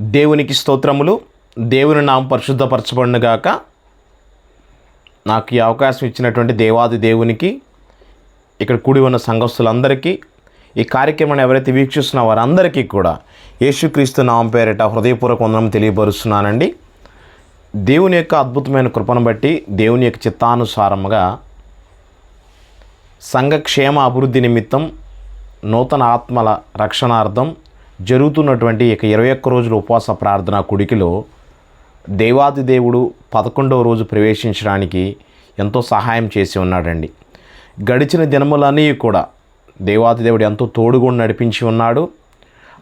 దేవునికి స్తోత్రములు. దేవుని నామం పరిశుద్ధపరచబడిన గాక నాకు ఈ అవకాశం ఇచ్చినటువంటి దేవాది దేవునికి ఇక్కడ కూడి ఉన్న సంఘస్థులందరికీ ఈ కార్యక్రమాన్ని ఎవరైతే వీక్షిస్తున్న వారందరికీ కూడా యేసుక్రీస్తు నామం పేరిట హృదయపూర్వక వందనం తెలియపరుస్తున్నానండి. దేవుని యొక్క అద్భుతమైన కృపను బట్టి దేవుని యొక్క చిత్తానుసారముగా సంఘక్షేమ అభివృద్ధి నిమిత్తం నూతన ఆత్మల రక్షణార్థం జరుగుతున్నటువంటి ఇక ఇరవై ఒక్క రోజుల ఉపవాస ప్రార్థన కుడికిలో దేవాది దేవుడు పదకొండవ రోజు ప్రవేశించడానికి ఎంతో సహాయం చేసి ఉన్నాడండి. గడిచిన దినములన్నీ కూడా దేవాది దేవుడు ఎంతో తోడుగుండి నడిపించి ఉన్నాడు.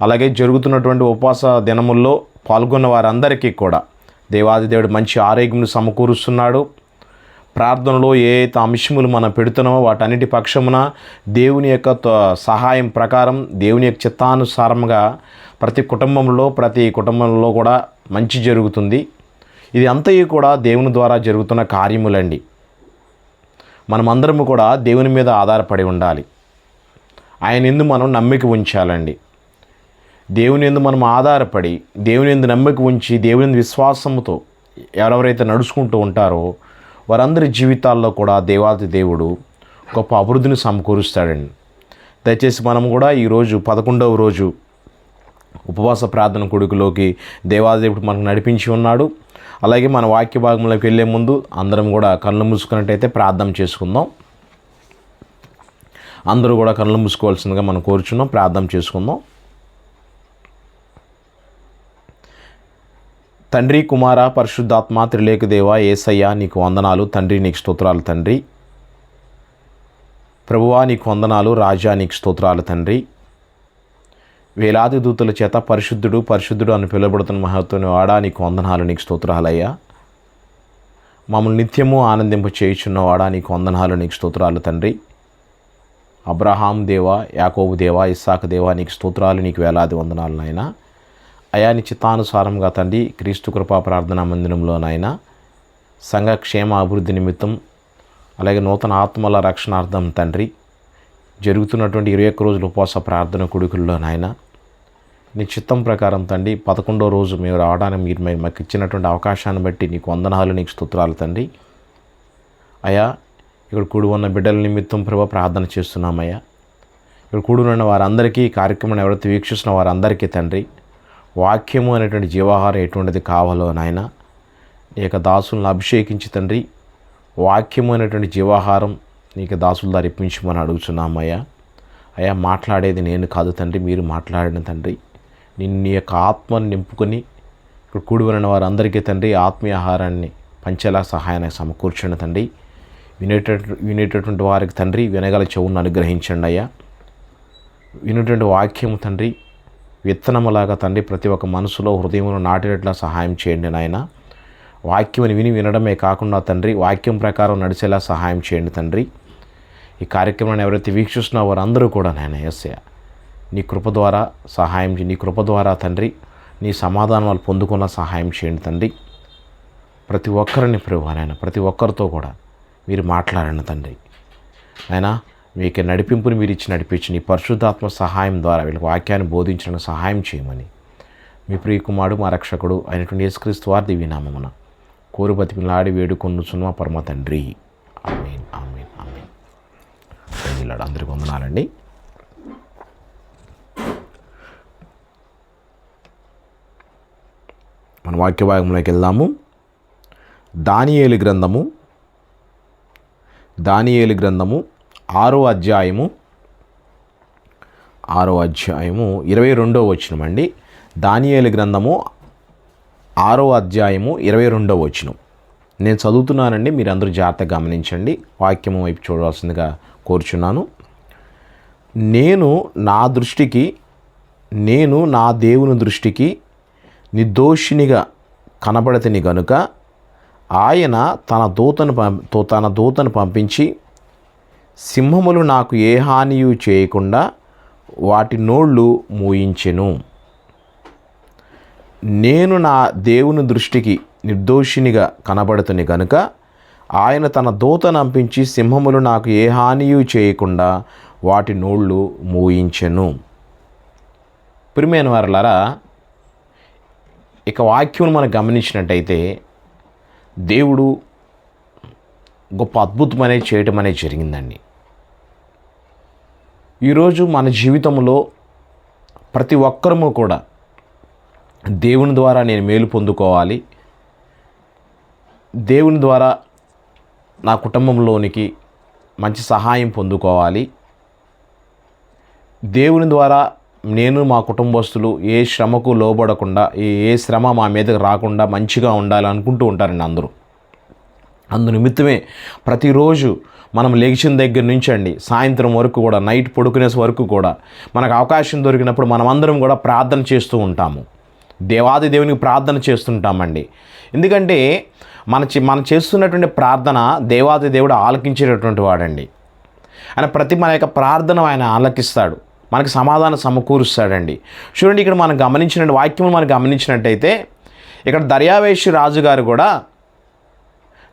అలాగే జరుగుతున్నటువంటి ఉపవాస దినముల్లో పాల్గొన్న వారందరికీ కూడా దేవాది దేవుడు మంచి ఆరోగ్యం సమకూరుస్తున్నాడు. ప్రార్థనలో ఏ అయితే అంశములు మనం పెడుతున్నామో వాటన్నిటి పక్షమున దేవుని యొక్క సహాయం ప్రకారం దేవుని యొక్క చిత్తానుసారంగా ప్రతి కుటుంబంలో ప్రతి కుటుంబంలో కూడా మంచి జరుగుతుంది. ఇది అంతయు కూడా దేవుని ద్వారా జరుగుతున్న కార్యములండి. మనమందరము కూడా దేవుని మీద ఆధారపడి ఉండాలి. ఆయన ఎందు మనం నమ్మిక ఉంచాలండి. దేవుని ఎందు మనం ఆధారపడి దేవుని ఎందు నమ్మిక ఉంచి దేవుని విశ్వాసంతో విశ్వాసముతో ఎవరెవరైతే నడుచుకుంటూ ఉంటారో వారందరి జీవితాల్లో కూడా దేవాది దేవుడు గొప్ప అభివృద్ధిని సమకూరుస్తాడండి. దయచేసి మనం కూడా ఈరోజు పదకొండవ రోజు ఉపవాస ప్రార్థన కొడుకులోకి దేవాదేవుడు మనకు నడిపించి ఉన్నాడు. అలాగే మన వాక్య భాగంలోకి వెళ్ళే ముందు అందరం కూడా కళ్ళు మూసుకున్నట్టయితే ప్రార్థన చేసుకుందాం. అందరూ కూడా కళ్ళు మూసుకోవాల్సిందిగా మనం కోరుచున్నాం. ప్రార్థన చేసుకుందాం. తండ్రి కుమార పరిశుద్ధాత్మ త్రిలేఖదేవ ఏసయ్య నీకు వందనాలు. తండ్రి నీకు స్తోత్రాలు తండ్రి. ప్రభువా నీకు వందనాలు. రాజా నీకు స్తోత్రాలు తండ్రి. వేలాది దూతుల చేత పరిశుద్ధుడు పరిశుద్ధుడు అని పిలువబడుతున్న మహత్వని వాడా నీకు వందనాలు నీకు స్తోత్రాలయ్యా. మమ్మల్ని నిత్యము ఆనందింప చేయుచున్నవాడా నీకు వందనాలు నీకు స్తోత్రాలు తండ్రి. అబ్రహాం దేవా యాకోబు దేవా ఇస్సాకు దేవా నీకు స్తోత్రాలు నీకు వేలాది వందనాలు నాయనా. అయా తండ్రి క్రీస్తు కృపా ప్రార్థనా మందిరంలో నాయన సంఘ క్షేమ అభివృద్ధి నిమిత్తం అలాగే నూతన ఆత్మల రక్షణార్థం తండ్రి జరుగుతున్నటువంటి ఇరవై ఒక్క రోజుల ఉపవాస ప్రార్థన కొడుకుల్లో నాయన నీ చిత్తం ప్రకారం తండ్రి పదకొండో రోజు మేము రావడానికి మీరు మాకు ఇచ్చినటువంటి అవకాశాన్ని బట్టి నీకు వందనాలు నీకు స్తోత్రాలు తండ్రి. అయా ఇక్కడ కూడి ఉన్న బిడ్డల నిమిత్తం ప్రభా ప్రార్థన చేస్తున్నామయ్యా. ఇక్కడ కూడి ఉన్న వారందరికీ కార్యక్రమాన్ని ఎవరైతే వీక్షిస్తున్న వారందరికీ తండ్రి వాక్యము అనేటువంటి జీవాహారం ఎటువంటిది కావాలో నాయన నీ యొక్క దాసులను అభిషేకించి తండ్రి. వాక్యము అనేటువంటి జీవాహారం నీకు దాసులు ద్వారా అడుగుతున్నామయ్యా అయ్యా మాట్లాడేది నేను కాదు తండ్రి మీరు మాట్లాడిన తండ్రి. నిన్ను నీ యొక్క ఆత్మను నింపుకొని ఇక్కడ కూడి వారందరికీ తండ్రి ఆత్మీయ ఆహారాన్ని పంచేలా సహాయాన్ని సమకూర్చండి తండ్రి. వినేటటువంటి వినేటటువంటి వారికి తండ్రి వినగల చెవును అనుగ్రహించండి అయ్యా. వినేటువంటి వాక్యము తండ్రి విత్తనములాగా తండ్రి ప్రతి ఒక్క మనసులో హృదయంలో నాటినట్లా సహాయం చేయండి నాయన. వాక్యం విని వినడమే కాకుండా తండ్రి వాక్యం ప్రకారం నడిచేలా సహాయం చేయండి తండ్రి. ఈ కార్యక్రమాన్ని ఎవరైతే వీక్షిస్తున్నారో వారందరూ కూడా నాయన ఎస్య నీ కృప ద్వారా సహాయం చే- నీ కృప ద్వారా తండ్రి నీ సమాధానం వాళ్ళు పొందుకున్న సహాయం చేయండి తండ్రి. ప్రతి ఒక్కరిని ప్రభు నాయన ప్రతి ఒక్కరితో కూడా మీరు మాట్లాడండి తండ్రి. అయినా మీకు నడిపింపుని మీరు ఇచ్చి నడిపించి నీ పరిశుద్ధాత్మ సహాయం ద్వారా వీళ్ళకి వాక్యాన్ని బోధించడానికి సహాయం చేయమని. మీ ప్రియకుమారుడు మా రక్షకుడు అయినటువంటి యేసుక్రీస్తు వారి దివ్యనామమున కోరు బతికిలాడి వేడుకొన్నుచున్న పరమ తండ్రి. Amen amen amen. వీళ్ళాడు అందరికి వందనాలండి. మన వాక్య భాగంలోకి వెళ్దాము. దానియేలు గ్రంథము. దానియేలు గ్రంథము. ఆరో అధ్యాయము ఆరో అధ్యాయము ఇరవై రెండో వచనం అండి. దానియేలు గ్రంథము ఆరో అధ్యాయము ఇరవై రెండో వచనం. నేను చదువుతున్నానండి మీరు అందరూ జాగ్రత్తగా గమనించండి. వాక్యము వైపు చూడవలసిందిగా కోరుచున్నాను. నేను నా దృష్టికి నేను నా దేవుని దృష్టికి నిర్దోషినిగా కనబడతని గనుక ఆయన తన దూతను పం తన దూతను పంపించి సింహములు నాకు ఏ హానియు చేయకుండా వాటి నోళ్ళు మూయించెను. నేను నా దేవుని దృష్టికి నిర్దోషినిగా కనబడుతుని గనుక ఆయన తన దూతను పంపించి సింహములు నాకు ఏ హానియు చేయకుండా వాటి నోళ్ళు మూయించెను. ప్రిమైన వారలారా ఇక వాక్యం మనం గమనించినట్టయితే దేవుడు గొప్ప అద్భుతం అనేది చేయటం అనేది జరిగిందండి. ఈరోజు మన జీవితంలో ప్రతి ఒక్కరము కూడా దేవుని ద్వారా నేను మేలు పొందుకోవాలి. దేవుని ద్వారా నా కుటుంబంలోనికి మంచి సహాయం పొందుకోవాలి. దేవుని ద్వారా నేను మా కుటుంబస్తులు ఏ శ్రమకు లోబడకుండా ఏ ఏ శ్రమ మా మీదకి రాకుండా మంచిగా ఉండాలి అనుకుంటూ ఉంటారండి అందరూ. అందు నిమిత్తమే ప్రతిరోజు మనం లేచిన దగ్గర నుంచి అండి సాయంత్రం వరకు కూడా నైట్ పడుకునే వరకు కూడా మనకు అవకాశం దొరికినప్పుడు మనమందరం కూడా ప్రార్థన చేస్తూ ఉంటాము. దేవాది దేవునికి ప్రార్థన చేస్తుంటామండి. ఎందుకంటే మన మనం చేస్తున్నటువంటి ప్రార్థన దేవాది దేవుడు ఆలకించేటటువంటి వాడండి. ఆయన ప్రతి మన యొక్క ప్రార్థన ఆయన ఆలకిస్తాడు. మనకి సమాధానం సమకూరుస్తాడండి. చూడండి ఇక్కడ మనం గమనించిన వాక్యం మనం గమనించినట్టయితే ఇక్కడ దర్యావేషి రాజుగారు కూడా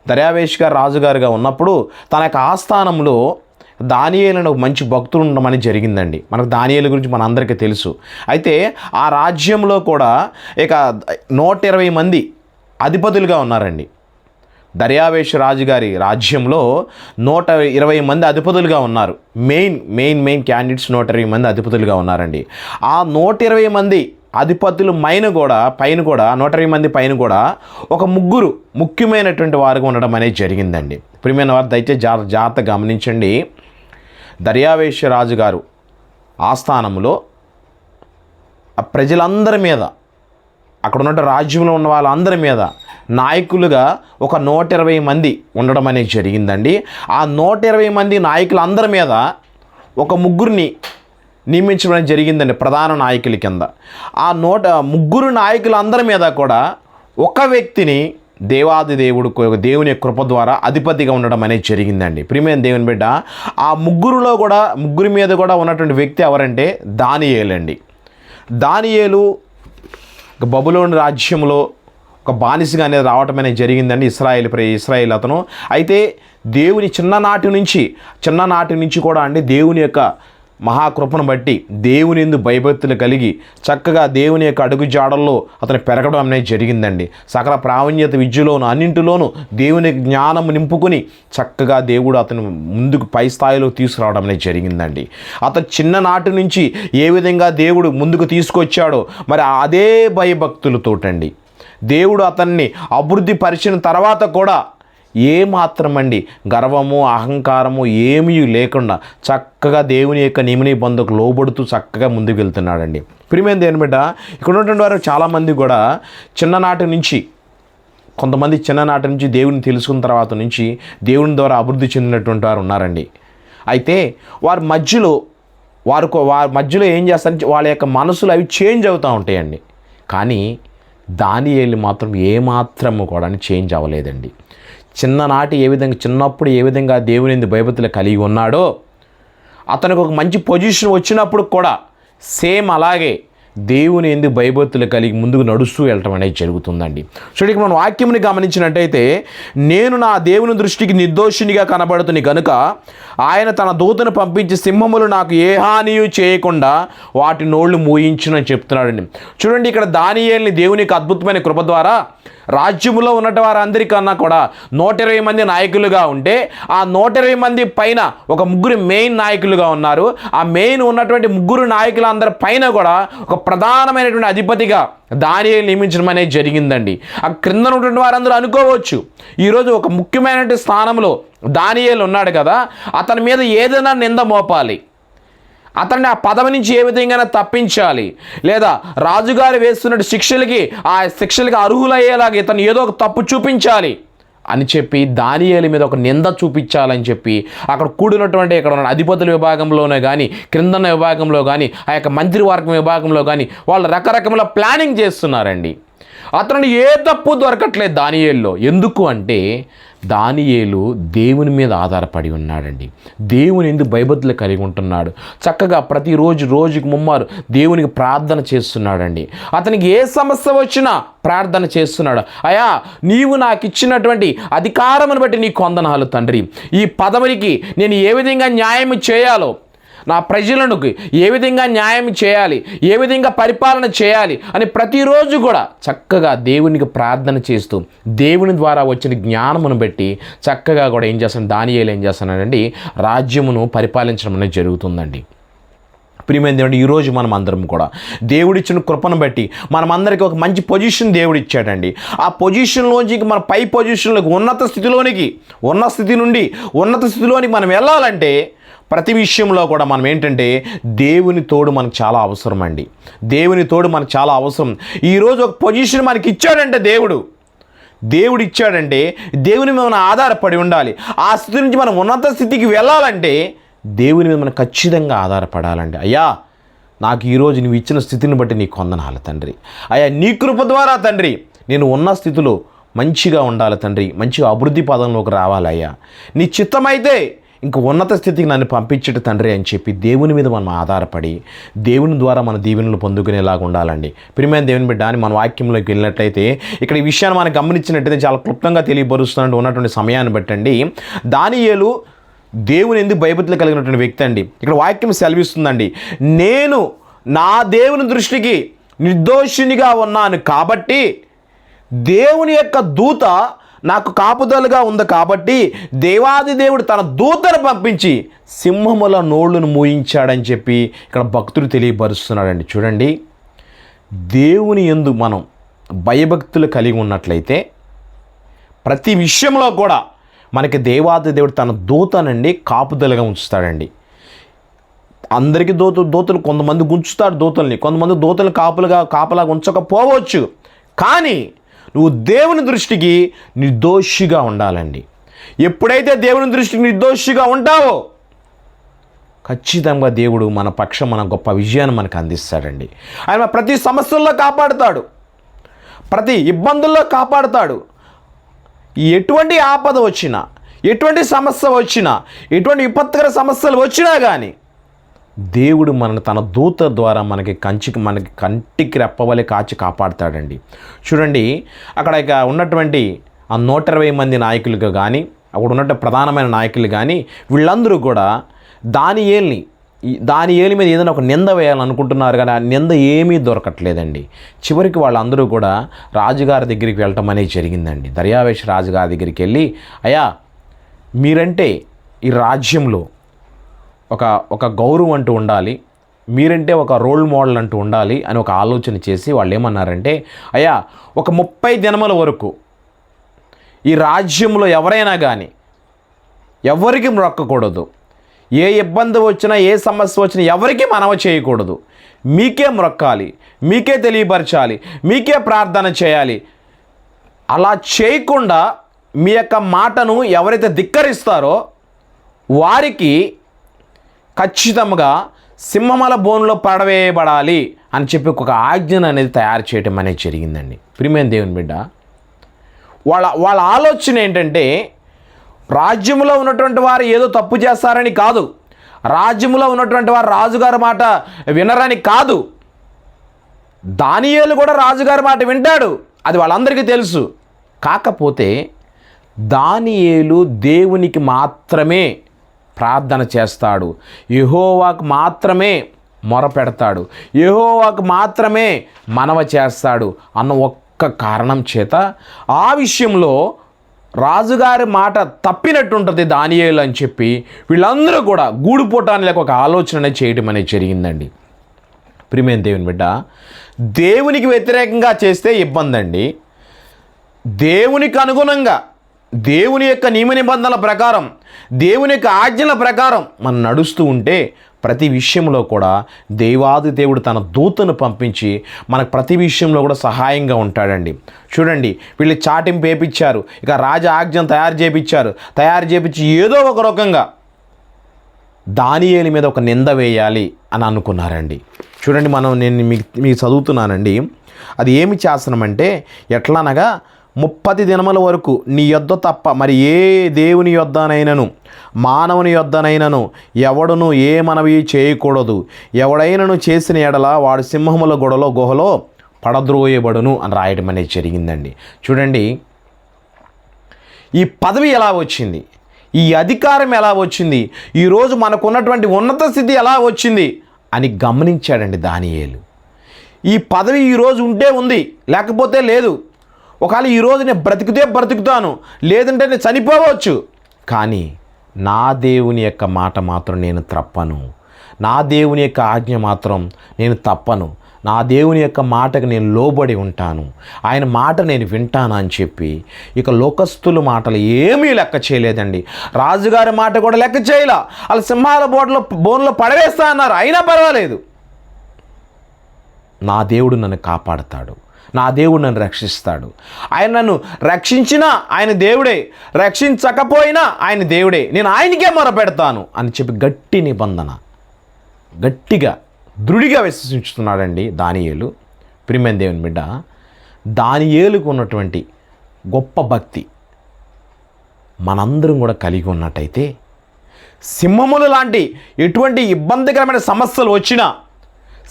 దర్యావేష్ గారు రాజుగారుగా ఉన్నప్పుడు తన యొక్క ఆస్థానంలో దానియేలను మంచి భక్తులు ఉండమని జరిగిందండి. మనకు దానియేలు గురించి మనందరికీ తెలుసు. అయితే ఆ రాజ్యంలో కూడా ఇక నూట ఇరవై మంది అధిపతులుగా ఉన్నారండి. దర్యావేష్ రాజు గారి రాజ్యంలో నూట ఇరవై మంది అధిపతులుగా ఉన్నారు. మెయిన్ మెయిన్ మెయిన్ క్యాండిడేట్స్ నూట ఇరవై మంది అధిపతులుగా ఉన్నారండి. ఆ నూట ఇరవై మంది అధిపతులు పైన కూడా పైన కూడా నూట ఇరవై మంది పైన కూడా ఒక ముగ్గురు ముఖ్యమైనటువంటి వారుగా ఉండడం అనేది జరిగిందండి. ప్రియమైన వారు దయచేసి జా జాగ్రత్త గమనించండి. దర్యావేశ్వరాజు గారు ఆస్థానంలో ఆ ప్రజలందరి మీద అక్కడ ఉన్న రాజ్యంలో ఉన్న వాళ్ళందరి మీద నాయకులుగా ఒక నూట ఇరవై మంది ఉండడం అనేది జరిగిందండి. ఆ నూట ఇరవై మంది నాయకులందరి మీద ఒక ముగ్గురిని నియమించడం అనేది జరిగిందండి ప్రధాన నాయకుల కింద. ఆ నూట ముగ్గురు నాయకులందరి మీద కూడా ఒక వ్యక్తిని దేవాది దేవుడు దేవుని కృప ద్వారా అధిపతిగా ఉండడం అనేది జరిగిందండి. ప్రియమైన దేవుని బిడ్డ ఆ ముగ్గురులో కూడా ముగ్గురి మీద కూడా ఉన్నటువంటి వ్యక్తి ఎవరంటే దానియేలండి. దానియేలు బబులోని రాజ్యంలో ఒక బానిసగా అనేది రావటం అనేది జరిగిందండి ఇస్రాయేల్ ప్ర ఇస్రాయేల్ అతను. అయితే దేవుని చిన్ననాటి నుంచి చిన్ననాటి నుంచి కూడా అండి దేవుని యొక్క మహాకృపను బట్టి దేవుని ఎందు భయభక్తులు కలిగి చక్కగా దేవుని యొక్క అడుగు జాడల్లో అతను పెరగడం అనేది జరిగిందండి. సకల ప్రావీణ్యత విద్యలోను అన్నింటిలోనూ దేవుని జ్ఞానం నింపుకుని చక్కగా దేవుడు అతను ముందుకు పై స్థాయిలో తీసుకురావడం అనేది జరిగిందండి. అతను చిన్ననాటి నుంచి ఏ విధంగా దేవుడు ముందుకు తీసుకొచ్చాడో మరి అదే భయభక్తులతోటండి. దేవుడు అతన్ని అభివృద్ధి పరిచిన తర్వాత కూడా ఏ మాత్రమండి గర్వము అహంకారము ఏమీ లేకుండా చక్కగా దేవుని యొక్క నిమిని బంధుకు లోబడుతూ చక్కగా ముందుకు వెళ్తున్నాడండి ప్రియమైన దేని బిడ్డ ఇక్కడ ఉన్నటువంటి వారు చాలామంది కూడా చిన్ననాటి నుంచి కొంతమంది చిన్ననాటి నుంచి దేవుని తెలుసుకున్న తర్వాత నుంచి దేవుని ద్వారా అభివృద్ధి చెందినటువంటి వారు ఉన్నారండి. అయితే వారి మధ్యలో వారు వారి మధ్యలో ఏం చేస్తారంటే వాళ్ళ యొక్క మనసులు అవి చేంజ్ అవుతూ ఉంటాయండి. కానీ దానియేలు మాత్రం ఏమాత్రము కూడా చేంజ్ అవ్వలేదండి. చిన్ననాటి ఏ విధంగా చిన్నప్పుడు ఏ విధంగా దేవుని ఎందు భయభక్తులు కలిగి ఉన్నాడో అతనికి ఒక మంచి పొజిషన్ వచ్చినప్పుడు కూడా సేమ్ అలాగే దేవుని ఎందు భయభక్తులు కలిగి ముందుకు నడుస్తూ వెళ్ళటం అనేది జరుగుతుందండి. చూడండి మనం వాక్యముని గమనించినట్టయితే నేను నా దేవుని దృష్టికి నిర్దోషినిగా కనబడుతుంది కనుక ఆయన తన దూతను పంపించి సింహములు నాకు ఏ హానియు చేయకుండా వాటి నోళ్ళు మూయించునని చెప్తున్నాడండి. చూడండి ఇక్కడ దానియేల్ని దేవుని యొక్క అద్భుతమైన కృప ద్వారా రాజ్యములో ఉన్నటి వారందరికన్నా కూడా నూట ఇరవై మంది నాయకులుగా ఉంటే ఆ నూట ఇరవై మంది పైన ఒక ముగ్గురు మెయిన్ నాయకులుగా ఉన్నారు. ఆ మెయిన్ ఉన్నటువంటి ముగ్గురు నాయకులందరి పైన కూడా ఒక ప్రధానమైనటువంటి అధిపతిగా దాని నియమించడం అనేది జరిగిందండి. ఆ క్రింద ఉన్నటువంటి వారందరూ అనుకోవచ్చు. ఈరోజు ఒక ముఖ్యమైనటువంటి స్థానంలో దానియేలు ఉన్నాడు కదా అతని మీద ఏదైనా నింద మోపాలి. అతన్ని ఆ పదవి నుంచి ఏ విధంగా తప్పించాలి. లేదా రాజుగారు వేస్తున్న శిక్షలకి ఆ శిక్షలకి అర్హులయ్యేలాగా ఇతను ఏదో ఒక తప్పు చూపించాలి అని చెప్పి దానియాల మీద ఒక నింద చూపించాలని చెప్పి అక్కడ కూడినటువంటి ఇక్కడ ఉన్న అధిపతుల విభాగంలోనే కానీ క్రిందన్న విభాగంలో కానీ ఆ యొక్క మంత్రివర్గం విభాగంలో కానీ వాళ్ళు రకరకముల ప్లానింగ్ చేస్తున్నారండి. అతను ఏ తప్పు దొరకట్లేదు దానియేల్లో. ఎందుకు అంటే దానియేలు దేవుని మీద ఆధారపడి ఉన్నాడండి. దేవుని ఎందుకు భయభక్తులు కలిగి ఉంటున్నాడు. చక్కగా ప్రతిరోజు రోజుకి ముమ్మారు దేవునికి ప్రార్థన చేస్తున్నాడండి. అతనికి ఏ సమస్య వచ్చినా ప్రార్థన చేస్తున్నాడు. అయా నీవు నాకు ఇచ్చినటువంటి అధికారమును బట్టి నీ కొందనాలు తండ్రి. ఈ పదవికి నేను ఏ విధంగా న్యాయం చేయాలో నా ప్రజలను ఏ విధంగా న్యాయం చేయాలి ఏ విధంగా పరిపాలన చేయాలి అని ప్రతిరోజు కూడా చక్కగా దేవునికి ప్రార్థన చేస్తూ దేవుని ద్వారా వచ్చిన జ్ఞానమును బట్టి చక్కగా కూడా ఏం చేస్తాను దానియేలు ఏం చేస్తానండి రాజ్యమును పరిపాలించడం అనేది జరుగుతుందండి. ప్రియమైన దేవుడు ఈరోజు మనం అందరం కూడా దేవుడిచ్చిన కృపను బట్టి మనమందరికీ ఒక మంచి పొజిషన్ దేవుడిచ్చాడండి. ఆ పొజిషన్లోంచి మన పై పొజిషన్లోకి ఉన్నత స్థితిలోనికి ఉన్న స్థితి నుండి ఉన్నత స్థితిలోనికి మనం వెళ్ళాలంటే ప్రతి విషయంలో కూడా మనం ఏంటంటే దేవుని తోడు మనకు చాలా అవసరం అండి దేవుని తోడు మనకు చాలా అవసరం. ఈరోజు ఒక పొజిషన్ మనకి ఇచ్చాడంటే దేవుడు. దేవుడు ఇచ్చాడంటే దేవుని మీద మనం ఆధారపడి ఉండాలి. ఆ స్థితి నుంచి మనం ఉన్నత స్థితికి వెళ్ళాలంటే దేవుని మీద మనం ఖచ్చితంగా ఆధారపడాలండి. అయ్యా నాకు ఈరోజు నువ్వు ఇచ్చిన స్థితిని బట్టి నీకు వందనాలు తండ్రి. అయ్యా నీ కృప ద్వారా తండ్రి నేను ఉన్న స్థితిలో మంచిగా ఉండాలి తండ్రి. మంచిగా అభివృద్ధి పదంలోకి రావాలయ్యా నీ చిత్తమైతే ఇంక ఉన్నత స్థితికి నన్ను పంపించట తండ్రి అని చెప్పి దేవుని మీద మనం ఆధారపడి దేవుని ద్వారా మన దీవెనలు పొందుకునేలాగా ఉండాలండి. ప్రియమైన దేవుని బిడ్డ అని మన వాక్యంలోకి వెళ్ళినట్లయితే ఇక్కడ ఈ విషయాన్ని మనం గమనించినట్టయితే చాలా క్లుప్తంగా తెలియపరుస్తున్నట్టు ఉన్నటువంటి సమయాన్ని బట్టండి. దానియేలు దేవుని ఎందుకు భయభక్తులు కలిగినటువంటి వ్యక్తి అండి. ఇక్కడ వాక్యం సెలవిస్తుందండి. నేను నా దేవుని దృష్టికి నిర్దోషినిగా ఉన్నాను కాబట్టి దేవుని యొక్క దూత నాకు కాపుదలుగా ఉంది కాబట్టి దేవాది దేవుడు తన దూతను పంపించి సింహముల నోళ్ళను మూయించాడని చెప్పి ఇక్కడ భక్తులు తెలియపరుస్తున్నాడండి చూడండి. దేవుని ఎందు మనం భయభక్తులు కలిగి ఉన్నట్లయితే ప్రతి విషయంలో కూడా మనకి దేవాది దేవుడు తన దూతనండి కాపుదలుగా ఉంచుతాడండి. అందరికీ దోత దోతలు కొంతమంది ఉంచుతాడు దోతల్ని. కొంతమంది దోతలు కాపులుగా కాపలాగా ఉంచకపోవచ్చు. కానీ నువ్వు దేవుని దృష్టికి నిర్దోషిగా ఉండాలండి. ఎప్పుడైతే దేవుని దృష్టికి నిర్దోషిగా ఉంటావో ఖచ్చితంగా దేవుడు మన పక్షం మన గొప్ప విజయాన్ని మనకు అందిస్తాడండి. ఆయన ప్రతి సమస్యల్లో కాపాడుతాడు. ప్రతి ఇబ్బందుల్లో కాపాడుతాడు. ఎటువంటి ఆపద వచ్చినా ఎటువంటి సమస్య వచ్చినా ఎటువంటి విపత్కర సమస్యలు వచ్చినా కానీ దేవుడు మనను తన దూత ద్వారా మనకి కంచికి మనకి కంటికి రెప్పవలే కాచి కాపాడుతాడండి. చూడండి అక్కడ ఇక ఉన్నటువంటి ఆ నూట ఇరవై మంది నాయకులుగా కానీ అక్కడ ఉన్నట్టు ప్రధానమైన నాయకులు కానీ వీళ్ళందరూ కూడా దాని ఏల్ని దాని ఏలి మీద ఏదైనా ఒక నింద వేయాలనుకుంటున్నారు కానీ ఆ నింద ఏమీ దొరకట్లేదండి. చివరికి వాళ్ళందరూ కూడా రాజుగారి దగ్గరికి వెళ్ళటం అనేది జరిగిందండి. దర్యావేశ రాజుగారి దగ్గరికి వెళ్ళి అయ్యా మీరంటే ఈ రాజ్యంలో ఒక ఒక గౌరవం అంటూ ఉండాలి మీరంటే ఒక రోల్ మోడల్ అంటూ ఉండాలి అని ఒక ఆలోచన చేసి వాళ్ళు ఏమన్నారంటే అయ్యా ఒక ముప్పై దినముల వరకు ఈ రాజ్యంలో ఎవరైనా కానీ ఎవరికి మ్రొక్కకూడదు. ఏ ఇబ్బంది వచ్చినా ఏ సమస్య వచ్చినా ఎవరికి మనవ చేయకూడదు. మీకే మ్రొక్కాలి మీకే తెలియపరచాలి మీకే ప్రార్థన చేయాలి. అలా చేయకుండా మీ యొక్క మాటను ఎవరైతే ధిక్కరిస్తారో వారికి ఖచ్చితంగా సింహమల బోన్లో పడవేయబడాలి అని చెప్పి ఒక ఆజ్ఞను అనేది తయారు చేయటం అనేది జరిగిందండి. ప్రియమైన దేవుని బిడ్డ వాళ్ళ వాళ్ళ ఆలోచన ఏంటంటే రాజ్యంలో ఉన్నటువంటి వారు ఏదో తప్పు చేస్తారని కాదు. రాజ్యంలో ఉన్నటువంటి వారు రాజుగారి మాట వినరని కాదు. దానియేలు కూడా రాజుగారి మాట వింటాడు. అది వాళ్ళందరికీ తెలుసు. కాకపోతే దానియేలు దేవునికి మాత్రమే ప్రార్థన చేస్తాడు. యహోవాకు మాత్రమే మొరపెడతాడు యహోవాకు మాత్రమే మనవ చేస్తాడు అన్న ఒక్క కారణం చేత ఆ విషయంలో రాజుగారి మాట తప్పినట్టుంటుంది దానియేలు అని చెప్పి వీళ్ళందరూ కూడా గూడుపోటానికి ఒక ఆలోచన చేయడం అనేది జరిగిందండి. ప్రిమేన్ దేవుని బిడ్డ దేవునికి వ్యతిరేకంగా చేస్తే ఇబ్బంది అండి దేవునికి అనుగుణంగా దేవుని యొక్క నియమ నిబంధనల ప్రకారం దేవుని యొక్క ఆజ్ఞల ప్రకారం మనం నడుస్తూ ఉంటే ప్రతి విషయంలో కూడా దేవాది దేవుడు తన దూతను పంపించి మనకు ప్రతి విషయంలో కూడా సహాయంగా ఉంటాడండి. చూడండి వీళ్ళు చాటింపు వేపించారు ఇక రాజ ఆజ్ఞను తయారు చేపించారు తయారు చేపించి ఏదో ఒక రకంగా దానియేలి మీద ఒక నింద వేయాలి అని అనుకున్నారండి. చూడండి మనం నేను మీకు మీకు చదువుతున్నానండి. అది ఏమి చేస్తున్నామంటే ఎట్లానగా ముప్పది దినముల వరకు నీ యొద్ద తప్ప మరి ఏ దేవుని యొద్దనైనను మానవుని యొద్దనైనను ఎవడును ఏ మనవి చేయకూడదు. ఎవడైనను చేసిన ఎడల వాడు సింహముల గొడలో గుహలో పడద్రోయబడును అని రాయడం అనేది జరిగిందండి. చూడండి ఈ పదవి ఎలా వచ్చింది? ఈ అధికారం ఎలా వచ్చింది? ఈరోజు మనకున్నటువంటి ఉన్నత స్థితి ఎలా వచ్చింది? అని గమనించాడండి దానియేలు. ఈ పదవి ఈరోజు ఉంటే ఉంది లేకపోతే లేదు. ఒకవేళ ఈరోజు నేను బ్రతికితే బ్రతుకుతాను లేదంటే నేను చనిపోవచ్చు. కానీ నా దేవుని యొక్క మాట మాత్రం నేను తప్పను. నా దేవుని యొక్క ఆజ్ఞ మాత్రం నేను తప్పను. నా దేవుని యొక్క మాటకు నేను లోబడి ఉంటాను. ఆయన మాట నేను వింటాను అని చెప్పి ఇక లోకస్తుల మాటలు ఏమీ లెక్క చేయలేదండి. రాజుగారి మాట కూడా లెక్క చేయలా. వాళ్ళ సింహాల బోటలో బోన్లో పడవేస్తా అన్నారు. అయినా పర్వాలేదు. నా దేవుడు నన్ను కాపాడతాడు. నా దేవుడు నన్ను రక్షిస్తాడు. ఆయన నన్ను రక్షించినా ఆయన దేవుడే. రక్షించకపోయినా ఆయన దేవుడే. నేను ఆయనకే మొరపెడతాను అని చెప్పి గట్టి నిబంధన. గట్టిగా దృఢిగా విశ్వసించుతున్నాడండి దానియేలు. ప్రిమెన్ దేవుని బిడ్డ దానియేలుకు ఉన్నటువంటి గొప్ప భక్తి మనందరం కూడా కలిగి ఉన్నట్టయితే సింహములు లాంటి ఎటువంటి ఇబ్బందికరమైన సమస్యలు వచ్చినా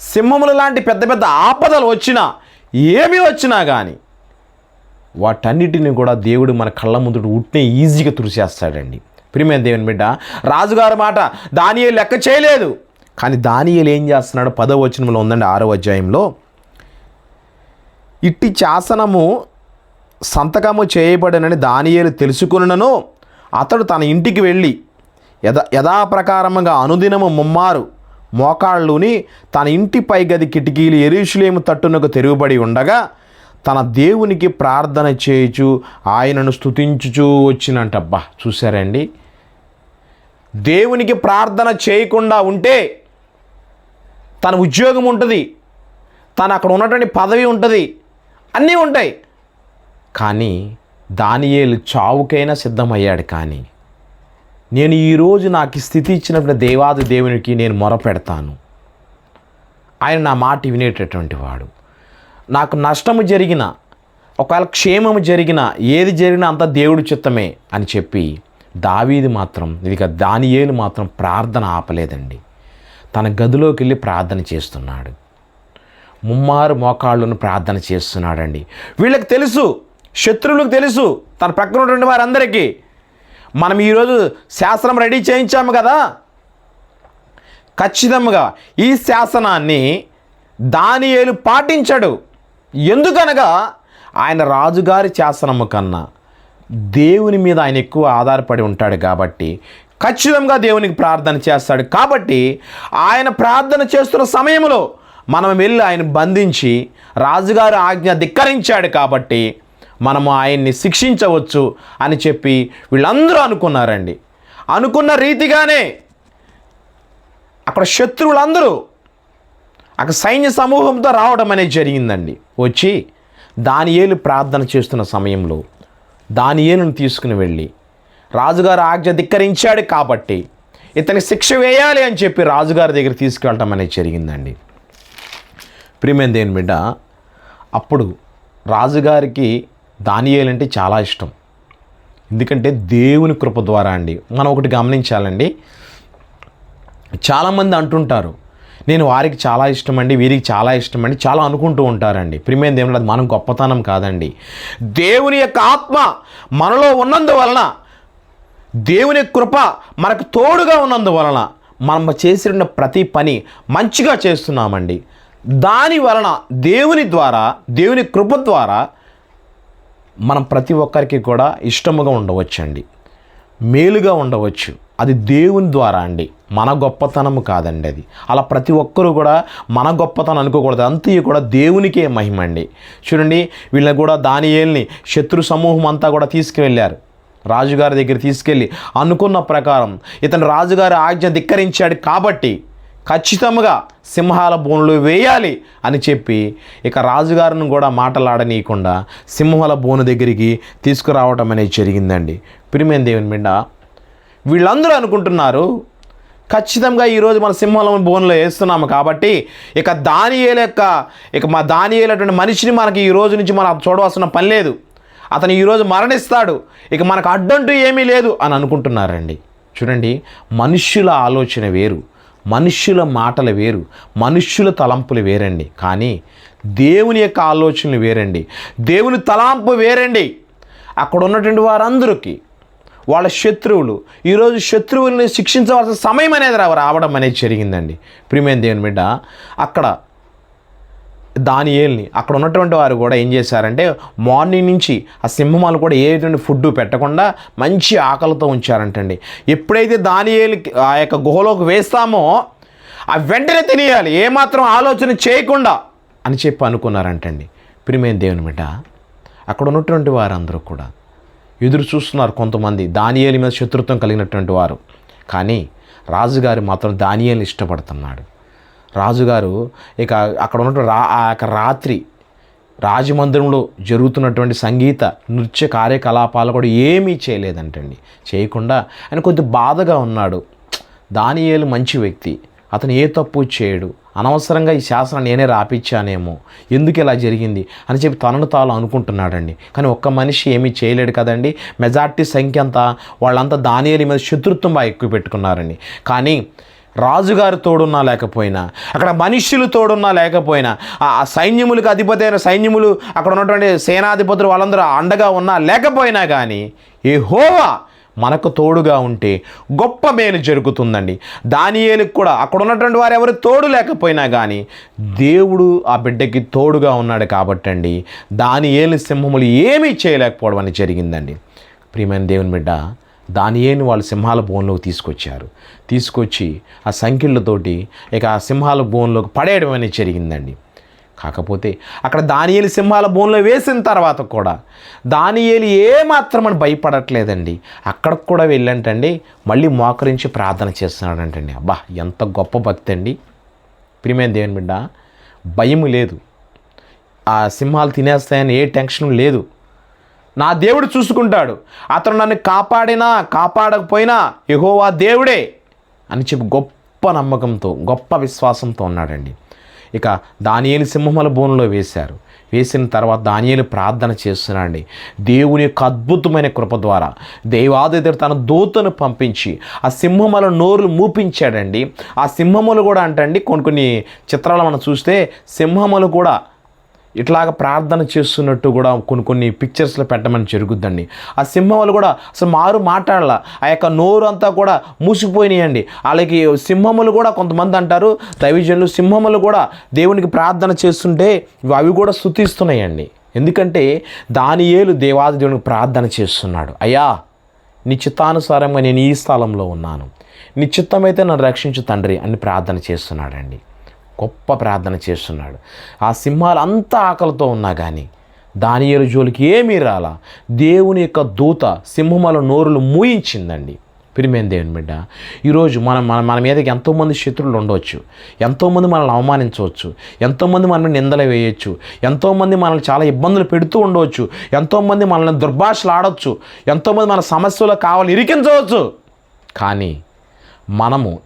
సింహములు లాంటి పెద్ద పెద్ద ఆపదలు వచ్చినా ఏమి వచ్చినా కానీ వాటన్నిటిని కూడా దేవుడు మన కళ్ళ ముందు ఉట్నే ఈజీగా తుడిచేస్తాడండి. ప్రియమైన దేవుని బిడ్డ రాజుగారి మాట దానియేలు లెక్క చేయలేదు. కానీ దానియలు ఏం చేస్తున్నాడు? పదో వచనంలో ఉందండి ఆరో అధ్యాయంలో. ఇట్టి శాసనము సంతకము చేయబడనని దానియేలు తెలుసుకున్నను అతడు తన ఇంటికి వెళ్ళి యథ యథాప్రకారముగా అనుదినము ముమ్మారు. మోకాళ్ళుని తన ఇంటి పై గది కిటికీలు ఎరుషులేము తట్టునకు తెరుగుబడి ఉండగా తన దేవునికి ప్రార్థన చేయుచు ఆయనను స్తుతించుచూ వచ్చినంటబ్బా చూసారండి దేవునికి ప్రార్థన చేయకుండా ఉంటే తన ఉద్యోగం ఉంటుంది తను అక్కడ ఉన్నటువంటి పదవి ఉంటుంది అన్నీ ఉంటాయి. కానీ దానియేలు చావుకైనా సిద్ధమయ్యాడు కానీ నేను ఈరోజు నాకు స్థితి ఇచ్చినప్పుడు దేవాది దేవునికి నేను మొరపెడతాను. ఆయన నా మాట వినేటటువంటి వాడు. నాకు నష్టము జరిగిన ఒకవేళ క్షేమము జరిగిన ఏది జరిగినా అంతా దేవుడి చిత్తమే అని చెప్పి దావీది మాత్రం ఇక దానియేలు మాత్రం ప్రార్థన ఆపలేదండి. తన గదిలోకి వెళ్ళి ప్రార్థన చేస్తున్నాడు. ముమ్మారు మోకాళ్ళను ప్రార్థన చేస్తున్నాడండి. వీళ్ళకి తెలుసు శత్రువులకు తెలుసు తన ప్రక్కన ఉన్నటువంటి వారందరికీ మనం ఈరోజు శాసనం రెడీ చేయించాము కదా? ఖచ్చితంగా ఈ శాసనాన్ని దానియేలు పాటించడు. ఎందుకనగా ఆయన రాజుగారి శాసనము కన్నా దేవుని మీద ఆయన ఎక్కువ ఆధారపడి ఉంటాడు కాబట్టి ఖచ్చితంగా దేవునికి ప్రార్థన చేస్తాడు కాబట్టి ఆయన ప్రార్థన చేస్తున్న సమయంలో మనం వెళ్ళి ఆయన బంధించి రాజుగారి ఆజ్ఞ ధిక్కరించాడు కాబట్టి మనము ఆయన్ని శిక్షించవచ్చు అని చెప్పి వీళ్ళందరూ అనుకున్నారండి. అనుకున్న రీతిగానే అక్కడ శత్రువులందరూ అక్కడ సైన్య సమూహంతో రావడం అనేది జరిగిందండి. వచ్చి దానియేలు ప్రార్థన చేస్తున్న సమయంలో దానియేలును తీసుకుని వెళ్ళి రాజుగారు ఆజ్ఞ ధిక్కరించాడు కాబట్టి ఇతని శిక్ష వేయాలి అని చెప్పి రాజుగారి దగ్గర తీసుకెళ్ళటం అనేది జరిగిందండి. ప్రియమైన దేని బిడ్డ అప్పుడు రాజుగారికి దానియేలంటే చాలా ఇష్టం. ఎందుకంటే దేవుని కృప ద్వారా అండి. మనం ఒకటి గమనించాలండి. చాలామంది అంటుంటారు నేను వారికి చాలా ఇష్టం అండి వీరికి చాలా ఇష్టం అండి చాలా అనుకుంటూ ఉంటారండి. ప్రిమేం దేవుని అది మనం గొప్పతనం కాదండి. దేవుని యొక్క ఆత్మ మనలో ఉన్నందువలన దేవుని కృప మనకు తోడుగా ఉన్నందువలన మనం చేసిన ప్రతి పని మంచిగా చేస్తున్నామండి. దాని వలన దేవుని ద్వారా దేవుని కృప ద్వారా మనం ప్రతి ఒక్కరికి కూడా ఇష్టముగా ఉండవచ్చండి. మేలుగా ఉండవచ్చు. అది దేవుని ద్వారా అండి. మన గొప్పతనము కాదండి అది. అలా ప్రతి ఒక్కరూ కూడా మన గొప్పతనం అనుకోకూడదు. అంతే కూడా దేవునికే మహిమ అండి. చూడండి వీళ్ళని కూడా దానియేల్ని శత్రు సమూహం అంతా కూడా తీసుకువెళ్ళారు. రాజుగారి దగ్గర తీసుకెళ్ళి అనుకున్న ప్రకారం ఇతను రాజుగారి ఆజ్ఞ ధిక్కరించాడు కాబట్టి ఖచ్చితంగా సింహాల బోనులు వేయాలి అని చెప్పి ఇక రాజుగారిని కూడా మాటలాడనీయకుండా సింహాల బోను దగ్గరికి తీసుకురావటం అనేది జరిగిందండి. ప్రిమేన్ దేవుని బిడ్డ వీళ్ళందరూ అనుకుంటున్నారు ఖచ్చితంగా ఈరోజు మన సింహాల బోన్లో వేస్తున్నాము కాబట్టి ఇక దానియేల యొక్క ఇక మా దానియేలటువంటి మనిషిని మనకి ఈ రోజు నుంచి మనం చూడవలసిన పని లేదు. అతను ఈరోజు మరణిస్తాడు. ఇక మనకు అడ్డంటూ ఏమీ లేదు అని అనుకుంటున్నారండి. చూడండి మనుష్యుల ఆలోచన వేరు. మనుష్యుల మాటలు వేరు మనుష్యుల తలంపులు వేరండి. కానీ దేవుని యొక్క ఆలోచనలు వేరండి. దేవుని తలాంపు వేరండి. అక్కడ ఉన్నటువంటి వారందరికీ వాళ్ళ శత్రువులు ఈరోజు శత్రువుల్ని శిక్షించవలసిన సమయం అనేది రావడం అనేది జరిగిందండి. ప్రియమైన దేవుని బిడ్డ అక్కడ దానియేల్ని. అక్కడ ఉన్నటువంటి వారు కూడా ఏం చేశారంటే మార్నింగ్ నుంచి ఆ సింహమాలు కూడా ఏటువంటి ఫుడ్ పెట్టకుండా మంచి ఆకలితో ఉంచారంటండి. ఎప్పుడైతే దానియేలు ఆ యొక్క గుహలోకి వేస్తామో ఆ వెంటనే తినేయాలి ఏమాత్రం ఆలోచన చేయకుండా అని చెప్పి అనుకున్నారంటండి. ప్రియమైన దేవుని బిడ్డ అక్కడ ఉన్నటువంటి వారందరూ కూడా ఎదురు చూస్తున్నారు కొంతమంది దానియేలి మీద శత్రుత్వం కలిగినటువంటి వారు. కానీ రాజుగారు మాత్రం దానియేలు ఇష్టపడుతున్నాడు. రాజుగారు ఇక అక్కడ ఉన్నటువంటి రా ఆ యొక్క రాత్రి రాజమందిరంలో జరుగుతున్నటువంటి సంగీత నృత్య కార్యకలాపాలు కూడా ఏమీ చేయలేదంటండి. చేయకుండా ఆయన కొద్ది బాధగా ఉన్నాడు. దానియేలు మంచి వ్యక్తి. అతను ఏ తప్పు చేయడు. అనవసరంగా ఈ శాసనం నేనే రాపిచ్చానేమో. ఎందుకు ఇలా జరిగింది? అని చెప్పి తనను తాను అనుకుంటున్నాడండి. కానీ ఒక్క మనిషి ఏమీ చేయలేడు కదండి. మెజార్టీ సంఖ్య అంతా వాళ్ళంతా దానియేలు మీద శత్రుత్వం బాగా ఎక్కువ పెట్టుకున్నారండి. కానీ రాజుగారు తోడున్నా లేకపోయినా అక్కడ మనుష్యులు తోడున్నా లేకపోయినా ఆ సైన్యములకు అధిపతి అయిన సైన్యములు అక్కడ ఉన్నటువంటి సేనాధిపతులు వాళ్ళందరూ అండగా ఉన్నా లేకపోయినా కానీ ఏ హోవా మనకు తోడుగా ఉంటే గొప్ప మేలు జరుగుతుందండి. దానియేలకు కూడా అక్కడ ఉన్నటువంటి వారు ఎవరు తోడు లేకపోయినా కానీ దేవుడు ఆ బిడ్డకి తోడుగా ఉన్నాడు కాబట్టండి. దానియేలు సింహములు ఏమీ చేయలేకపోవడం అని జరిగిందండి. ప్రియమైన దేవుని బిడ్డ దానియేని వాళ్ళు సింహాల బోన్లోకి తీసుకొచ్చారు. తీసుకొచ్చి ఆ సంఖ్యలతోటి ఇక ఆ సింహాల బోన్లోకి పడేయడం అనేది జరిగిందండి. కాకపోతే అక్కడ దానియేలు సింహాల బోన్లో వేసిన తర్వాత కూడా దానియేలు ఏమాత్రం అని భయపడట్లేదండి. అక్కడికి కూడా వెళ్ళంటండి మళ్ళీ మోకరించి ప్రార్థన చేస్తున్నాడంటండి. అబ్బా ఎంత గొప్ప భక్తి అండి ప్రియమైన దేవుని బిడ్డ భయం లేదు. ఆ సింహాలు తినేస్తాయని ఏ టెన్షన్ లేదు. నా దేవుడు చూసుకుంటాడు. అతను నన్ను కాపాడినా కాపాడకపోయినా యహోవా దేవుడే అని చెప్పి గొప్ప నమ్మకంతో గొప్ప విశ్వాసంతో ఉన్నాడండి. ఇక దానియేలు సింహముల బోనులో వేశారు. వేసిన తర్వాత దానియేలు ప్రార్థన చేస్తున్నాడండి. దేవుని యొక్క అద్భుతమైన కృప ద్వారా దేవాదిదేవుడు తన దూతను పంపించి ఆ సింహముల నోరు మూపించాడండి. ఆ సింహములు కూడా అంటండి కొన్ని కొన్ని చిత్రాలు మనం చూస్తే సింహములు కూడా ఇట్లాగ ప్రార్థన చేస్తున్నట్టు కూడా కొన్ని కొన్ని పిక్చర్స్లో పెట్టమని జరుగుద్దండి. ఆ సింహములు కూడా అసలు మారు మాట్లాడాల. ఆ యొక్క నోరు అంతా కూడా మూసిపోయినాయండి. వాళ్ళకి సింహములు కూడా కొంతమంది అంటారు దైవజనులు సింహములు కూడా దేవునికి ప్రార్థన చేస్తుంటే అవి కూడా స్థుతిస్తున్నాయండి. ఎందుకంటే దాని ఏలు దేవాది దేవునికి ప్రార్థన చేస్తున్నాడు. అయ్యా నీ చిత్తానుసారంగా నేను ఈ స్థలంలో ఉన్నాను. నీ చిత్తమైతే నన్ను రక్షించు తండ్రి అని ప్రార్థన చేస్తున్నాడండి. గొప్ప ప్రార్థన చేస్తున్నాడు. ఆ సింహాలు అంత ఆకలితో ఉన్నా కానీ దానియలు జోలికి ఏమీ రాలా. దేవుని యొక్క దూత సింహముల నోరులు మూయించిందండి. పిరిమేన్ దేవుని బిడ్డ ఈరోజు మనం మన మన మీదకి ఎంతోమంది శత్రువులు ఉండవచ్చు ఎంతోమంది మనల్ని అవమానించవచ్చు. ఎంతోమంది మనల్ని నిందలు వేయచ్చు. ఎంతోమంది మనల్ని చాలా ఇబ్బందులు పెడుతూ ఉండవచ్చు ఎంతోమంది మనల్ని దుర్భాషలు ఆడవచ్చు ఎంతోమంది మన సమస్యలో కావాలి ఇరికించవచ్చు. కానీ మనము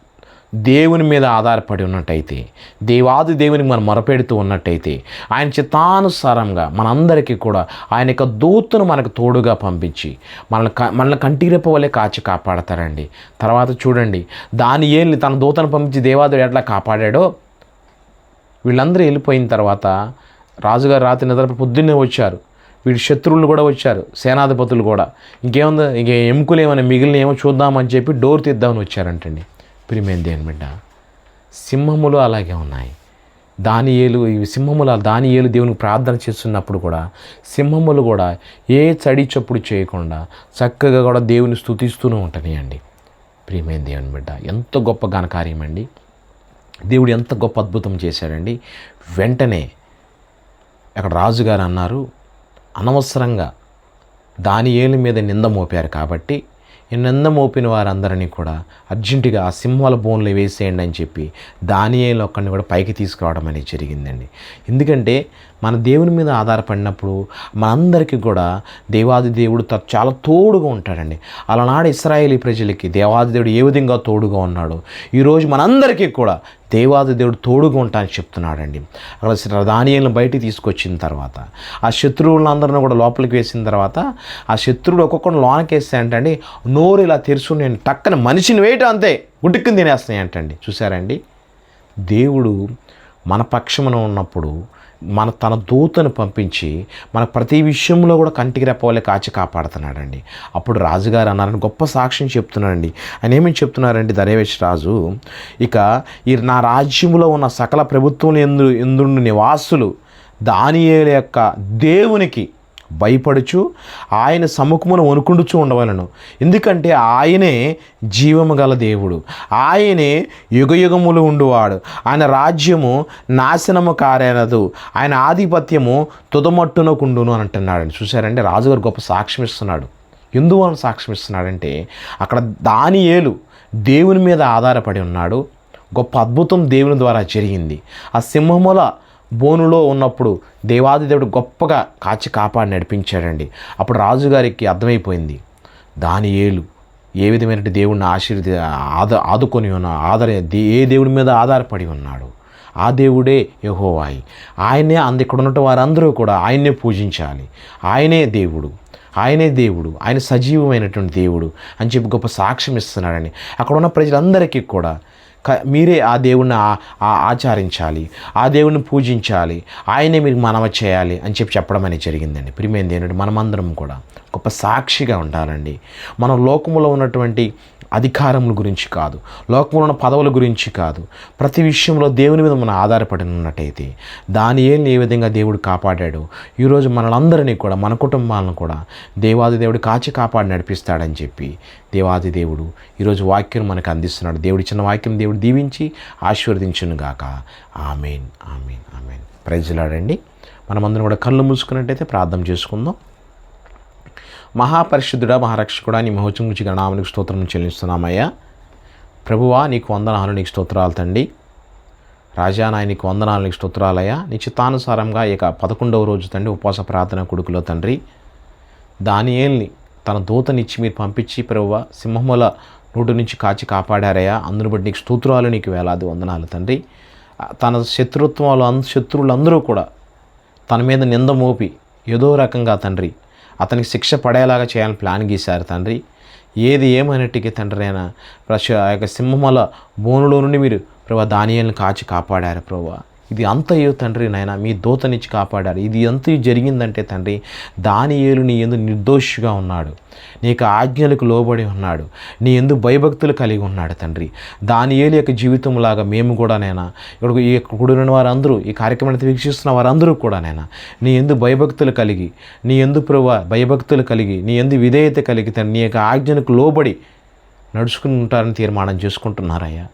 దేవుని మీద ఆధారపడి ఉన్నట్టయితే దేవాది దేవునికి మనం మొరపెడుతూ ఉన్నట్టయితే ఆయన చిత్తానుసారంగా మనందరికీ కూడా ఆయన యొక్క దూతను మనకు తోడుగా పంపించి మనల్ని క మనల్ని కంటిరెప్ప వల్లే కాచి కాపాడతారండి. తర్వాత చూడండి దాని ఏళ్ళు తన దూతను పంపించి దేవాదుడు ఎట్లా కాపాడాడో? వీళ్ళందరూ వెళ్ళిపోయిన తర్వాత రాజుగారు రాత్రి నిద్ర పొద్దున్నే వచ్చారు. వీడి శత్రువులు కూడా వచ్చారు సేనాధిపతులు కూడా. ఇంకేముంది ఇంక ఎముకలు ఏమైనా మిగిలిన ఏమో చూద్దామని చెప్పి డోర్ తీద్దామని వచ్చారంటండి. ప్రిమేన్ దేని బిడ్డ సింహములు అలాగే ఉన్నాయి. దాని ఏలు ఈ సింహములు దాని ఏలు దేవునికి ప్రార్థన చేస్తున్నప్పుడు కూడా సింహములు కూడా ఏ చడి చప్పుడు చేయకుండా చక్కగా కూడా దేవుని స్థుతిస్తూనే ఉంటున్నాయండి ప్రియమైన దేవుని బిడ్డ ఎంత గొప్ప ఘనకార్యం అండి. దేవుడు ఎంత గొప్ప అద్భుతం చేశాడండి. వెంటనే అక్కడ రాజుగారు అన్నారు అనవసరంగా దాని ఏలు మీద నింద మోపారు కాబట్టి ఈ మోపిన వారందరినీ కూడా అర్జెంటుగా ఆ సింహాల బోన్లు వేసేయండి అని చెప్పి దాని ఒక్కడిని కూడా పైకి తీసుకురావడం అనేది జరిగిందండి. ఎందుకంటే మన దేవుని మీద ఆధారపడినప్పుడు మనందరికీ కూడా దేవాది దేవుడు త- చాలా తోడుగా ఉంటాడండి. అలనాడు ఇస్రాయేలీ ప్రజలకి దేవాది దేవుడు ఏ విధంగా తోడుగా ఉన్నాడో ఈరోజు మనందరికీ కూడా దేవాది దేవుడు తోడుగా ఉంటానని చెప్తున్నాడండి. అక్కడ దానియలను బయటికి తీసుకొచ్చిన తర్వాత ఆ శత్రువులందరిని కూడా లోపలికి వేసిన తర్వాత ఆ శత్రువుడు ఒక్కొక్కడు లోనకి వేస్తే అంటండి. నోరు ఇలా తెరుసు నేను టక్కన మనిషిని వేయటం అంతే ఉటుక్కుని తినేస్తున్నాయి అంటండి. చూసారండి? దేవుడు మన పక్షమున ఉన్నప్పుడు మన తన దూతను పంపించి మన ప్రతి విషయంలో కూడా కంటికి రెప్పవలే కాచి కాపాడుతున్నాడండి. అప్పుడు రాజుగారు అన్నారని గొప్ప సాక్ష్యం చెప్తున్నాడండి. ఆయన ఏమేమి చెప్తున్నారండి దరేవేశ్ రాజు ఇక ఈ నా రాజ్యంలో ఉన్న సకల ప్రభుత్వం ఎందు ఎందుండు నివాసులు దానియేల యొక్క దేవునికి భయపడుచు ఆయన సముఖమును వణుకుండుచు ఉండవలను. ఎందుకంటే ఆయనే జీవము గల దేవుడు. ఆయనే యుగయుగములు ఉండువాడు. ఆయన రాజ్యము నాశనము కారేనదు. ఆయన ఆధిపత్యము తుదమట్టునకుండును అని అంటున్నాడు చూశారంటే రాజుగారు గొప్ప సాక్ష్యం ఇస్తున్నాడు. ఎందువలన సాక్ష్యం ఇస్తున్నాడంటే అక్కడ దానియేలు దేవుని మీద ఆధారపడి ఉన్నాడు. గొప్ప అద్భుతం దేవుని ద్వారా జరిగింది. ఆ సింహముల బోనులో ఉన్నప్పుడు దేవాది దేవుడు గొప్పగా కాచి కాపాడి నడిపించాడండి. అప్పుడు రాజుగారికి అర్థమైపోయింది. దాని ఏలు ఏ విధమైన దేవుడిని ఆశీర్వది ఆద ఆదుకొని ఉన్న ఆధార ఏ దేవుడి మీద ఆధారపడి ఉన్నాడు? ఆ దేవుడే యహోవాయి. ఆయనే అంద ఇక్కడ ఉన్నట్టు వారందరూ కూడా ఆయన్నే పూజించాలి. ఆయనే దేవుడు. ఆయనే దేవుడు. ఆయన సజీవమైనటువంటి దేవుడు అని చెప్పి గొప్ప సాక్ష్యం ఇస్తున్నాడని అక్కడ ఉన్న ప్రజలందరికీ కూడా మీరే ఆ దేవుణ్ణి ఆ- ఆ- ఆచరించాలి ఆ దేవుణ్ణి పూజించాలి ఆయనే మీరు మనవ చేయాలి అని చెప్పి చెప్పడం అనేది జరిగిందండి. ప్రిమేంది ఏంటంటే మనమందరం కూడా గొప్ప సాక్షిగా ఉండాలండి. మనం లోకములో ఉన్నటువంటి అధికారముల గురించి కాదు లోకంలో ఉన్న పదవుల గురించి కాదు. ప్రతి విషయంలో దేవుని మీద మనం ఆధారపడి ఉన్నట్టయితే దాని ఏం ఏ విధంగా దేవుడు కాపాడాడు ఈరోజు మనలందరినీ కూడా మన కుటుంబాలను కూడా దేవాది దేవుడు కాచి కాపాడి నడిపిస్తాడని చెప్పి దేవాది దేవుడు ఈరోజు వాక్యం మనకు అందిస్తున్నాడు. దేవుడి చిన్న వాక్యం దేవుడు దీవించి ఆశీర్వదించునుగాక. Amen amen amen. ప్రజలాడండి. మనమందరం కూడా కళ్ళు మూసుకున్నట్టయితే ప్రార్థన చేసుకుందాం. మహాపరిశుద్ధుడ మహారక్షకుడా నీ మహోచం గురించి గణామునికి స్తోత్రం చెల్లిస్తున్నామయ్యా. ప్రభువా నీకు వందనాలు నీకు స్తోత్రాలు తండి రాజా నాయనికి వందనాలు నీకు స్తోత్రాలయ్యా. నీ చిత్తానుసారంగా ఇక పదకొండవ రోజు తండ్రి ఉపవాస ప్రార్థన కొడుకులో తండ్రి. దానియేల్ని తన దూతనిచ్చి మీరు పంపించి ప్రభువ సింహముల నోటి నుంచి కాచి కాపాడారయ్యా. అందును బట్టి నీకు స్తోత్రాలు నీకు వేలాది వందనాలు తండ్రి. తన శత్రుత్వాలు అన్ శత్రువులందరూ కూడా తన మీద నింద మోపి ఏదో రకంగా తండ్రి అతనికి శిక్ష పడేలాగా చేయాలని ప్లాన్ గీశారు తండ్రి. ఏది ఏమైనట్టుకి తండ్రి అయినా ప్రశ ఆ యొక్క సింహమల బోనులో నుండి మీరు ప్రభా దానియాలను కాచి కాపాడారు ప్రభా. ఇది అంతయో తండ్రి నాయన మీ దూతనిచ్చి కాపాడారు ఇది ఎంత జరిగిందంటే తండ్రి దాని ఏలు నీ ఎందు నిర్దోషిగా ఉన్నాడు. నీకు ఆజ్ఞలకు లోబడి ఉన్నాడు. నీ ఎందు భయభక్తులు కలిగి ఉన్నాడు తండ్రి. దాని ఏలు యొక్క జీవితంలాగా మేము కూడా నైనా ఇక్కడ ఈ కూడిన వారందరూ ఈ కార్యక్రమాన్ని వీక్షిస్తున్న వారందరూ కూడా నైనా నీ ఎందు భయభక్తులు కలిగి నీ ఎందు ప్రభు భయభక్తులు కలిగి నీ ఎందు విధేయత కలిగి తండ్రి నీ యొక్క ఆజ్ఞలకు లోబడి నడుచుకుని ఉంటారని తీర్మానం చేసుకుంటున్నారయ్యా.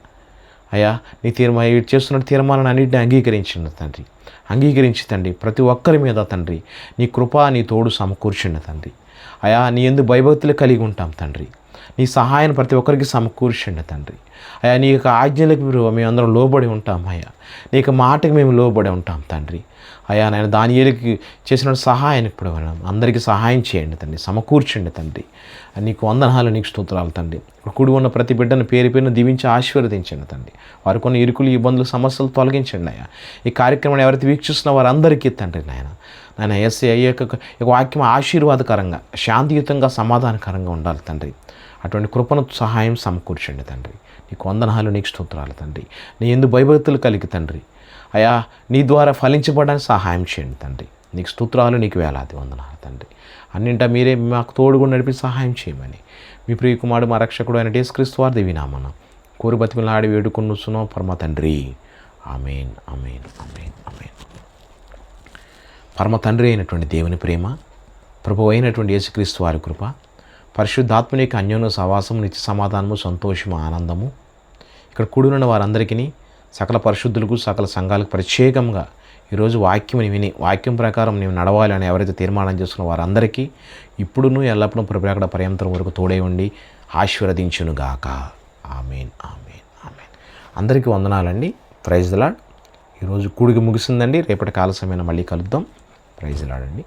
అయ్యా నీ తీర్మా చేస్తున్న తీర్మానాన్ని అన్నింటిని అంగీకరించిన తండ్రి. అంగీకరించి తండ్రి ప్రతి ఒక్కరి మీద తండ్రి నీ కృప నీ తోడు సమకూర్చిన తండ్రి. అయా నీ ఎందు భయభక్తులు కలిగి ఉంటాం తండ్రి. నీ సహాయాన్ని ప్రతి ఒక్కరికి సమకూర్చండి తండ్రి. అయ్యా నీ యొక్క ఆజ్ఞలకు మీరు మేమందరం లోబడి ఉంటాం అయ్యా. నీ యొక్క మాటకి మేము లోబడి ఉంటాం తండ్రి. అయ్యా నాయన దాని చేసిన సహాయాన్ని ఇప్పుడు అందరికీ సహాయం చేయండి తండ్రి సమకూర్చండి తండ్రి. నీకు వందనాలు నీకు స్తోత్రాలు తండ్రి. కుడి కూడి ఉన్న ప్రతి బిడ్డను పేరు పేరును దీవించి ఆశీర్వదించండి తండ్రి. వారు కొన్ని ఇరుకులు ఇబ్బందులు సమస్యలు తొలగించండి అయ్యా. ఈ కార్యక్రమాన్ని ఎవరైతే వీక్షిస్తున్న వారందరికీ తండ్రి నాయన. నాయన ఎస్ అయ్యాక వాక్యం ఆశీర్వాదకరంగా శాంతియుతంగా సమాధానకరంగా ఉండాలి తండ్రి. అటువంటి కృపను సహాయం సమకూర్చండి తండ్రి. నీకు వందనాలు నీకు స్తోత్రాలు తండ్రి. నీ ఎందు భయభక్తులు కలిగి తండ్రి. అయా నీ ద్వారా ఫలించబడడానికి సహాయం చేయండి తండ్రి. నీకు స్తోత్రాలు నీకు వేలాది వందనాలు తండ్రి. అన్నింటా మీరే మాకు తోడుగా నడిపి సహాయం చేయమని. మీ ప్రియ కుమారుడు మా రక్షకుడు అయిన డేస్క్రీస్తు వారి దేవినామన కోరి ఆడి వేడుకొనుస్తున్నాం పరమ తండ్రి. అమీన్ అమీన్ అమీన్ అమీన్ పరమ తండ్రి అయినటువంటి దేవుని ప్రేమ ప్రభు అయినటువంటి యేసుక్రీస్తు వారి కృప పరిశుద్ధాత్మనిక అన్యోన్య సవాసము నిత్య సమాధానము సంతోషము ఆనందము ఇక్కడ కూడిన వారందరికీ సకల పరిశుద్ధులకు సకల సంఘాలకు ప్రత్యేకంగా ఈరోజు వాక్యం విని వాక్యం ప్రకారం నేను నడవాలి అని ఎవరైతే తీర్మానం చేసుకున్న వారందరికీ ఇప్పుడును ఎల్లప్పుడూ ప్రభుత్వ అక్కడ పర్యంతరం వరకు తోడే ఉండి ఆశీర్వదించునుగాక ఆమెన్ ఆమెన్ ఆమెన్. అందరికీ వందనాలండి. ప్రైజ్ లాడ్ ఈరోజు కూడికి ముగిసిందండి. రేపటి కాల సమయంలో మళ్ళీ కలుద్దాం. ప్రైజ్ లాడండి